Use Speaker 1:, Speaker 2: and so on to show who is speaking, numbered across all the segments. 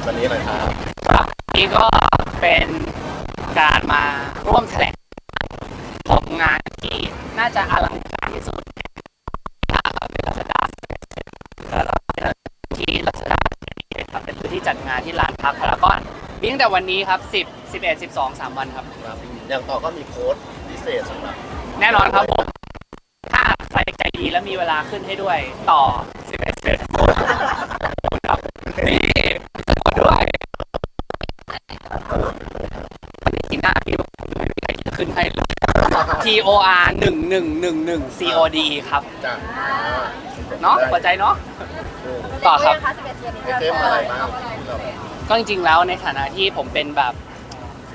Speaker 1: ตวันนี้หน่อยครับ
Speaker 2: ครับนี่ก็เป็นการมาร่วมแถลงของงานที่น่าจะอลังการที่สุดเป็นรัชดาที่รัชดาครับเป็นพื้นที่จัดงานที่ลานพักพารากอนมีตั้งแต่วันนี้ครับ 10 11 12 3 วันครับ
Speaker 1: ครับอย่างต่อก็มีโค้ดพิเศษสำหรับ
Speaker 2: แน่นอนครับผมถ้าใครใจดีและมีเวลาขึ้นให้ด้วยต่อ11 11ครับนี่สะกดด้วยวันนี้สีหน้าพี่ผมไม่มีใคร ขึ้นให้เลย T O R หนึ่งหนึ่งหนึ่งหนึ่ง C O D ครับ
Speaker 1: จ้ะ
Speaker 2: เนาะหัวใจเนาะ ต่อครับ
Speaker 1: ไอเทมอะไรบ้าง
Speaker 2: ก็จริงๆแล้วในฐานะที่ผมเป็นแบบ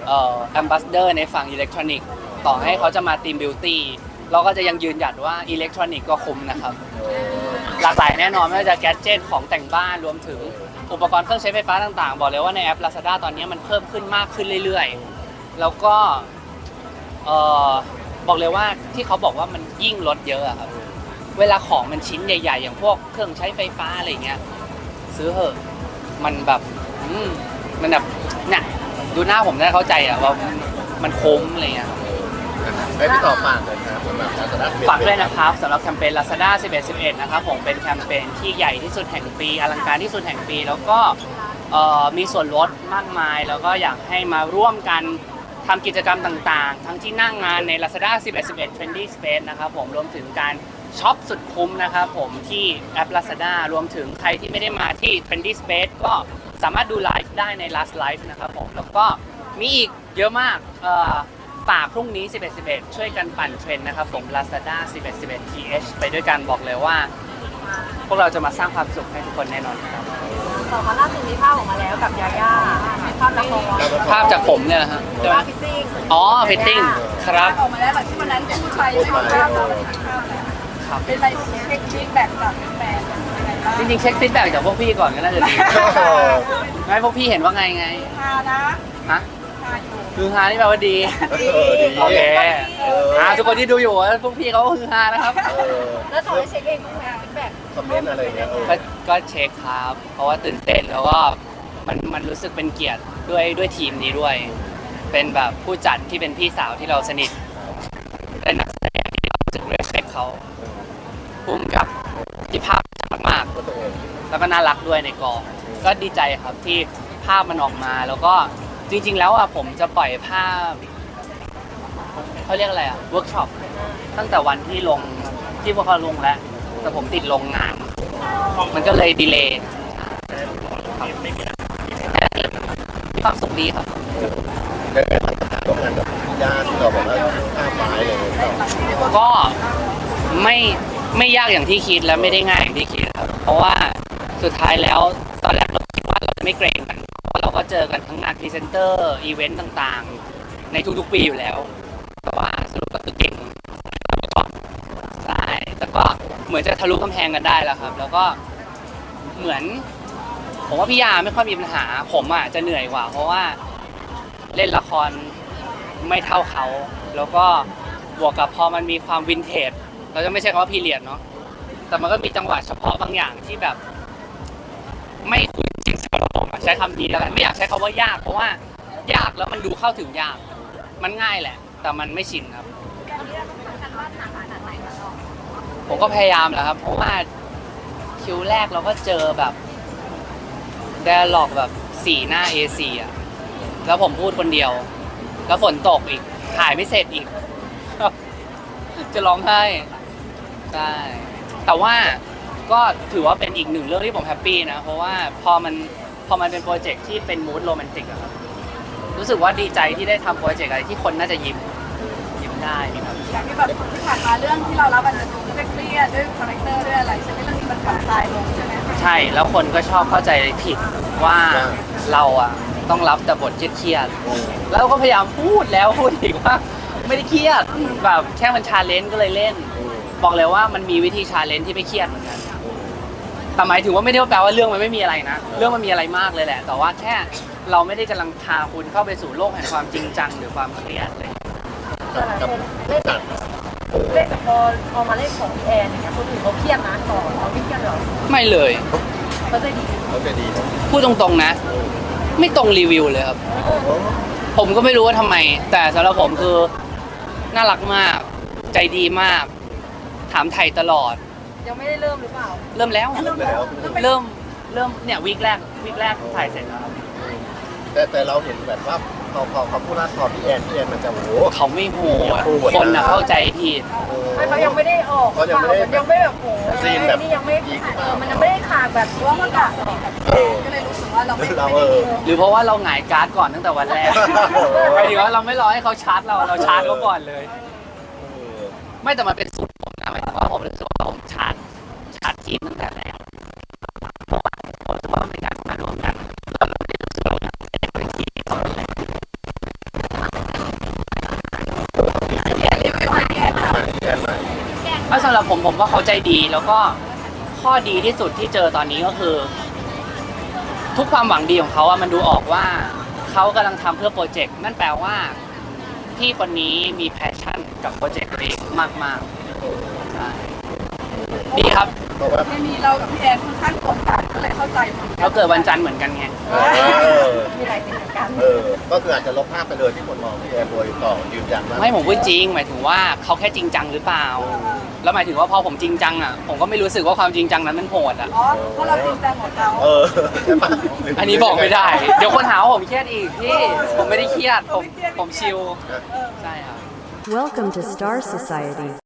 Speaker 2: เอ่อแอมบาสเดอร์ในฝั่งอิเล็กทรอนิกส์ต่อให้เขาจะมาทีมบิวตี้เราก็จะยังยืนหยัดว่าอิเล็กทรอนิกส์ก็คุ้มนะครับ หลากหลายแน่นอนไม่ว่าจะแกดเจิตของแต่งบ้านรวมถึงอุปกรณ์เครื่องใช้ไฟฟ้าต่างๆ บอกเลยว่าในแอป Lazada ตอนนี้มันเพิ่มขึ้นมากขึ้นเรื่อยๆ แล้วก็ เอ่อบอกเลยว่าที่เขาบอกว่ามันยิ่งลดเยอะอะครับ เวลาของมันชิ้นใหญ่ ๆ อย่างพวกเครื่องใช้ไฟฟ้าอะไรเงี้ยซื้อเหอะมันแบบอืมมันแบบเนี่ยดูหน้าผมได้เข้าใจอะว่ามันคุ้มอะไรเงี้ย
Speaker 1: ให้พี่ต่อฝากเลยครับสำหรับลาซาด้า
Speaker 2: ฝากด้วยนะครับสำหรับแคมเปญ Lazada 11 11 นะครับผมเป็นแคมเปญที่ใหญ่ที่สุดแห่งปี อลังการที่สุดแห่งปี แล้วก็เอ่อมีส่วนลดมากมาย แล้วก็อยากให้มาร่วมกัน ทำกิจกรรมต่างๆ ทั้งที่นั่งงานใน Lazada 11 11 Trendy Space นะครับผมรวมถึงการช็อปสุดคุ้มนะครับผมที่แอป Lazada รวมถึงใครที่ไม่ได้มาที่ Trendy Space ก็สามารถดูไลฟ์ได้ใน Last Live นะครับผมแล้วก็มีอีกเยอะมากฝากพรุ่งนี้ 11 11 ช่วยกันปั่นเทรนด์นะครับผม Lazada 11 11 TH ไปด้วยกันบอกเลยว่า พวกเราจะมาสร้างความสุขให้ทุกคนแน่นอนครับ
Speaker 3: ต่อมาล่าสุดมีภาพออกมาแล้วกับยาย่า ภาพนักร้อง
Speaker 2: ภาพจากผมเนี่ยนะฮะใช่ไหม
Speaker 3: ภาพฟิตติ้ง
Speaker 2: อ๋อฟิตติ้งครับ
Speaker 3: ออกมาแล้วแบบที่วันนั้นพูดไปใช่ไหมภาพเราเป็นภาพแล้ว
Speaker 2: ครับ
Speaker 3: เป็นไปเช็คฟีดแบ็กจากแฟนๆยังไงบ้าง
Speaker 2: จริงๆเช็คฟีดแบ็กจากพวกพี่ก่อนก็น่าจะดีไม่พวกพี่เห็นว่าไงไง
Speaker 3: ฮานะ
Speaker 2: ฮะ
Speaker 3: ฮาอยู่
Speaker 2: คือฮานี่แปลว่าดี
Speaker 1: เออดี
Speaker 2: โอเค
Speaker 1: เออ
Speaker 2: อ่าทุกคนที่ดูอยู่พวกพี่เขาก็คือฮานะครับ
Speaker 1: เออ
Speaker 3: แล้วต่อได้เช็คเองบ้างไหมฟีดแบ็ก
Speaker 1: คอมเมนต์อะไรเงี้ยเออ
Speaker 2: ก็ก็เช็คครับ เพราะว่าตื่นเต้นแล้วก็มันมันรู้สึกเป็นเกียรติ ด้วยด้วยทีมนี้ด้วย เป็นแบบผู้จัดที่เป็นพี่สาวที่เราสนิทเป็นนักแสดงที่เรารู้สึกเรสเพคเขาภูมิกับที่ภาพชัดมาก
Speaker 1: ตัวเอง
Speaker 2: แล้วก็น่ารักด้วยในกอง ก็ดีใจครับที่ภาพมันออกมา แล้วก็จริง ๆ แล้วอะผมจะปล่อยภาพเขาเรียกอะไรอะเวิร์กช็อปตั้งแต่วันที่ลงที่พวกเขาลงแล้ว แต่ผมติดลงงาน มันก็เลยดีเลย์ครับ ความสุขดีครับ
Speaker 1: ได้ไปร่วมงานกับญาติที่เราบอกว่าห้าไม้เลยเรา
Speaker 2: ก็ไม่ไม่ยากอย่างที่คิดและไม่ได้ง่ายอย่างที่คิดครับ เพราะว่าสุดท้ายแล้วตอนแรกเราคิดว่าเราจะไม่เกรงกันเพราะเราก็เจอกันทั้งงานพรีเซนเตอร์อีเวนต์ต่างๆ ในทุกๆปีอยู่แล้ว แต่ว่าสรุปก็คือเก่งใช่แต่ก็เหมือนจะทะลุกำแพงกันได้แล้วครับ แล้วก็เหมือน ผมว่าพี่ยาไม่ค่อยมีปัญหา ผมอะจะเหนื่อยกว่า เพราะว่าเล่นละครไม่เท่าเขา แล้วก็บวกกับพอมันมีความวินเทจเราจะไม่ใช่คำว่าพีเรียดเนาะแต่มันก็มีจังหวะเฉพาะบางอย่างที่แบบ ไม่คุ้นชินสำหรับผมอะใช้คำนี้แล้วกันไม่อยากใช้คำว่ายาก เพราะว่ายากแล้วมันดูเข้าถึงยาก มันง่ายแหละ แต่มันไม่ชินครับ ผมก็พยายามแหละครับเพราะว่าคิวแรกเราก็เจอแบบ d ด a ล็อกแบบสีหน้า A4 อะ แล้วผมพูดคนเดียว แล้วฝนตกอีก ถ่ายไม่เสร็จอีก จะร้องไห้ ใช่ แต่ว่าก็ถือว่าเป็นอีกหนึ่งเรื่องที่ผมแฮปปี้นะ เพราะว่าพอมันพอมันเป็นโปรเจกต์ที่เป็นมูดโรแมนติกอะครับ รู้สึกว่าดีใจที่ได้ทำโปรเจกต์อะไรที่คนน่าจะยิ้ม ยิ้มได้มีความสุข
Speaker 3: อย่างที่แบบที่ผ่านมาเรื่องที่เรารับมันจะดูเครียดด้วยคาแรคเตอร์ด้วยอะไรใช่ไหมเรื่องนี้มันผ่อนคลายลงใช่ไหม
Speaker 2: ใช่แล้วคนก็ชอบเข้าใจผิดว่าเราอะต้องรับแต่บทเครียดๆแล้วก็พยายามพูดแล้วพูดอีกว่า ไม่ได้เครียดแบบแค่มันชาเลนจ์ก็เลยเล่น บอกเลยว่ามันมีวิธีชาเลนจ์ที่ไม่เครียดเหมือนกันแต่หมายถึงว่าไม่ได้แปลว่าเรื่องมันไม่มีอะไรนะ เรื่องมันมีอะไรมากเลยแหละ แต่ว่าแค่เราไม่ได้กำลังพาคุณเข้าไปสู่โลกแห่งความจริงจังหรือความเครียดเลย
Speaker 1: กับกับผู้จัด
Speaker 3: เล่นพอพอมาเล่นของแอนอย่างเงี้ยคนอื่นเขาเครียดนะต่อเราไม่เครียดหรอ
Speaker 2: ไม่เลย
Speaker 3: เขาใจดี
Speaker 1: เขาใจดีเนาะ
Speaker 2: พูดตรงๆนะ ไม่ตรงรีวิวเลยครับ ผมก็ไม่รู้ว่าทำไม แต่สำหรับผมคือน่ารักมาก ใจดีมาก ถามไทยตลอด
Speaker 3: ยังไม่ได้เริ่มหรือเปล่า
Speaker 2: เริ่มแล้ว
Speaker 1: เริ่มแล้ว
Speaker 2: เริ่มเริ่มเนี่ยวีคแรกวีคแรกถ่ายเสร็จแล้วครับ
Speaker 1: แต่แต่เราเห็นแบบว่า พอพอเขาพูดหน้าทอพี่แอนพี่แอนมันจะโอ้โห
Speaker 2: เขาไม่โหด
Speaker 1: โหดนะ
Speaker 2: คนนะเข้าใจผิด
Speaker 3: ไม่เขายังไม่ได้ออก
Speaker 1: เขายังไม่ได้
Speaker 3: ยังไม่แบบโห
Speaker 1: ซีนแบบ
Speaker 3: นี่ยังไม่
Speaker 1: อีกหรือเปล่า
Speaker 3: มันยังไม่ได้ฉากแบบว่ามันอะก็เลยรู้สึกว่าเราไม่
Speaker 1: เราเออ
Speaker 2: หรือเพราะว่าเราหงายการ์ดก่อนตั้งแต่วันแรกหมายถึงว่าเราไม่รอให้เขาชาร์จเราเราชาร์จเขาก่อนเลย ไม่แต่มันเป็นสูตรผมนะหมายถึงว่าผมรู้สึกว่าผมชาร์จชาร์จทีมตั้งแต่แรก ถ้าสำหรับผมผมว่าเขาใจดี แล้วก็ข้อดีที่สุดที่เจอตอนนี้ก็คือ ทุกความหวังดีของเขาอะมันดูออกว่าเขากำลังทำเพื่อโปรเจกต์นั่นแปลว่าพี่คนนี้มีแพชชั่นกับโปรเจกต์ตัวเองมากๆใช่ ดีครับ
Speaker 1: เพราะว่า
Speaker 3: ไม่มีเรากับพี่แอนค่อนข้างกดดันก็เลยเข้าใจหมด
Speaker 2: เราเกิดวันจันทร์เหมือนกันไง
Speaker 1: เออ
Speaker 3: มีหลายสิ่งเหมือนกัน
Speaker 1: เออ ก็คืออาจจะลบภาพไปเลยที่คนมองพี่แอนโดยต่อยืนยันว่า
Speaker 2: ไม่ผมพูดจริง หมายถึงว่าเขาแค่จริงจังหรือเปล่า แล้วหมายถึงว่าพอผมจริงจังอะ ผมก็ไม่รู้สึกว่าความจริงจังนั้นมันโหดอะ
Speaker 3: อ๋อเพราะเราจริงจังของเขา
Speaker 1: เออใช่ปะ
Speaker 2: อันนี้บอกไม่ได้ เดี๋ยวคนหาว่าผมเครียดอีกพี่ ผมไม่ได้เครียด ผมผมชิลใช่ครับ
Speaker 4: Welcome to Star Society.